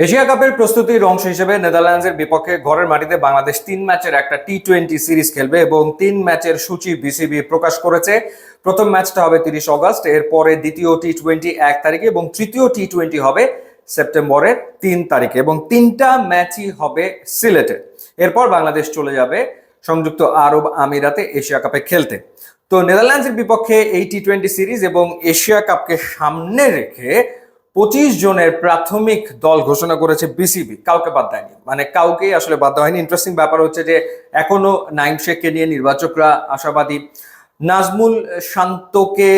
Asia কাপের প্রস্তুতির অংশ হিসেবে নেদারল্যান্ডসের বিপক্ষে ঘরের মাটিতে বাংলাদেশ তিন ম্যাচের একটা টি টোয়েন্টি সিরিজ খেলবে এবং তিন ম্যাচের সূচি বিসিবি প্রকাশ করেছে। প্রথম ম্যাচটা হবে তিরিশ অগস্ট, এরপরে দ্বিতীয় টি টোয়েন্টি এক তারিখে এবং তৃতীয় টি টোয়েন্টি হবে সেপ্টেম্বরের তিন তারিখে এবং তিনটা ম্যাচই হবে সিলেটে। এরপর বাংলাদেশ চলে যাবে সংযুক্ত আরব আমিরাতে এশিয়া কাপে খেলতে। তো নেদারল্যান্ডসের বিপক্ষে এই টি টোয়েন্টি সিরিজ এবং এশিয়া কাপকে সামনে রেখে পঁচিশ জনের প্রাথমিক দল ঘোষণা করেছে বিসিবি কাউকে বাদ দেয়নি। মানে কাউকেই আসলে বাদ দেওয়া হয়নি। ইন্টারেস্টিং ব্যাপার হচ্ছে যে এখনও নাইম শেখকে নিয়ে নির্বাচকরা আশাবাদী। নাজমুল শান্তকে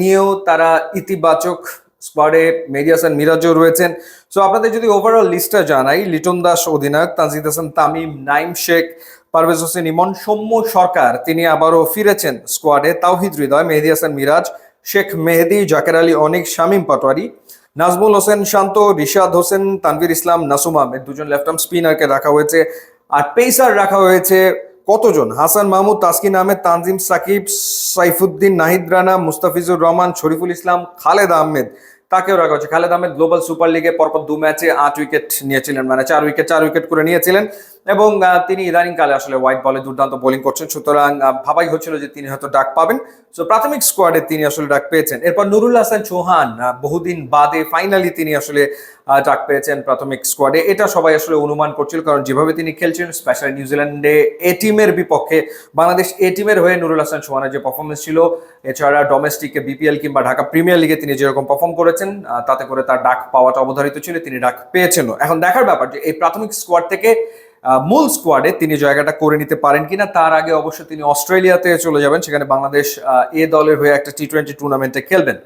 নিয়েও তারা ইতিবাচক স্কোয়াডে মেহেদি হাসান মিরাজও রয়েছেন। সো আপনাদের যদি ওভারঅল লিস্টটা জানাই, লিটন দাস অধিনায়ক, তানজিদ হাসান তামিম, নাইম শেখ, পারভেজ হোসেন ইমন, সৌম্য সরকার, তিনি আবারও ফিরেছেন স্কোয়াডে। তাওহিদ হৃদয়, মেহেদি হাসান মিরাজ, শেখ মেহেদি, জাকের আলী অনেক, শামীম পাটোয়ারি। নাজমুল হোসেন শান্ত, রিশাদ হোসেন, তানভীর ইসলাম, নাসুম আহমেদ দুজন লেফট আর্ম স্পিনারকে রাখা হয়েছে। আর পেসার রাখা হয়েছে কতজন? হাসান মাহমুদ, তাসকিন আহমেদ, তানজিম সাকিব, সাইফুদ্দিন, নাহিদ রানা, মুস্তাফিজুর রহমান, শরীফুল ইসলাম, খালেদ আহমেদ। তাকেও রাখা হচ্ছে খালেদ আহমেদ গ্লোবাল সুপার লিগে পরপর দু ম্যাচে আট উইকেট নিয়েছিলেন। মানে চার উইকেট চার উইকেট করে নিয়েছিলেন। এবং তিনি ইদানিং কালে আসলে হোয়াইট বলে দুর্দান্ত বোলিং করছেন। সুতরাং ভাবাই হচ্ছিল যে তিনি হয়তো ডাক পাবেন। তো প্রাথমিক স্কোয়াডে তিনি আসলে ডাক পেয়েছেন। এরপর নুরুল হাসান চৌহান বহুদিন বাদে ফাইনালি তিনি আসলে ডাক পেয়েছেন প্রাথমিক স্কোয়াডে এটা সবাই আসলে অনুমান করছিল, কারণ যেভাবে তিনি খেলছেন স্পেশালি নিউজিল্যান্ডে এ টিমের বিপক্ষে, বাংলাদেশ এ টিমের হয়ে নুরুল হাসান চৌহানের যে পারফরমেন্স ছিল, এছাড়া ডোমেস্টিকে বিপিএল কিংবা ঢাকা প্রিমিয়ার লিগে তিনি যেরকম পারফর্ম করেছেন তাতে করে তার ডাক পাওয়াটা অবধারিত ছিল, তিনি ডাক পেয়েছেন এখন দেখার ব্যাপার যে, এই প্রাথমিক স্কোয়াড থেকে মূল স্কোয়াডে তিনি জায়গাটা করে নিতে পারেন কিনা, তার আগে অবশ্য তিনি অস্ট্রেলিয়াতে চলে যাবেন, সেখানে বাংলাদেশ এ দলের হয়ে একটা টি টোয়েন্টি টুর্নামেন্টে খেলবেন।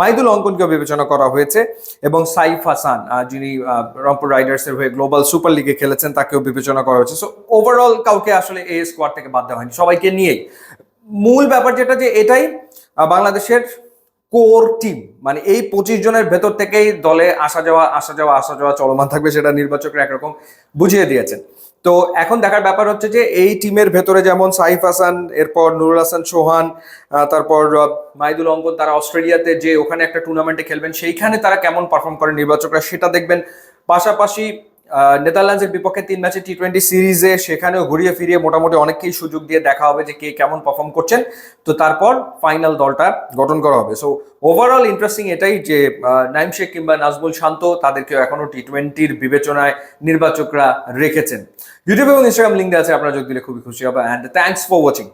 মাইদুল অঙ্কনকেও বিবেচনা করা হয়েছে এবং সাইফ হাসান যিনি রংপুর রাইডার্সের হয়ে গ্লোবাল সুপার লিগে খেলেছেন, তাকেও বিবেচনা করা হয়েছে। সো ওভারঅল কাউকে আসলে এ স্কোয়াড থেকে বাদ দেওয়া হয়নি, সবাইকে নিয়েই। মূল ব্যাপার যেটা যে এটাই বাংলাদেশের কোর টিম মানে এই পঁচিশ জনের ভেতর থেকেই দলে আসা যাওয়া আসা যাওয়া আসা যাওয়া চলমান থাকবে সেটা নির্বাচকরা একরকম বুঝিয়ে দিয়েছেন। তো এখন দেখার ব্যাপার হচ্ছে যে এই টিমের ভেতরে যেমন সাইফ হাসান, এরপর নুরুল হাসান সোহান তারপর মাইদুল অঙ্কন, তারা অস্ট্রেলিয়াতে যে ওখানে একটা টুর্নামেন্টে খেলবেন, সেইখানে তারা কেমন পারফর্ম করেন নির্বাচকরা সেটা দেখবেন। পাশাপাশি নেদারল্যান্ডসের বিপক্ষে তিন ম্যাচে টি টোয়েন্টি সিরিজে সেখানেও ঘুরিয়ে ফিরিয়ে মোটামুটি অনেককেই সুযোগ দিয়ে দেখা হবে যে কে কেমন পারফর্ম করছেন। তো তারপর ফাইনাল দলটা গঠন করা হবে। সো ওভারঅল ইন্টারেস্টিং এটাই যে নাইম শেখ কিংবা নাজমুল শান্ত তাদেরকেও এখনও টি টোয়েন্টির বিবেচনায় নির্বাচকরা রেখেছেন। ইউটিউব এবং ইনস্টাগ্রাম লিঙ্ক আছে, আপনারা যোগ দিলে খুবই খুশি হবে অ্যান্ড থ্যাংকস ফর ওয়াচিং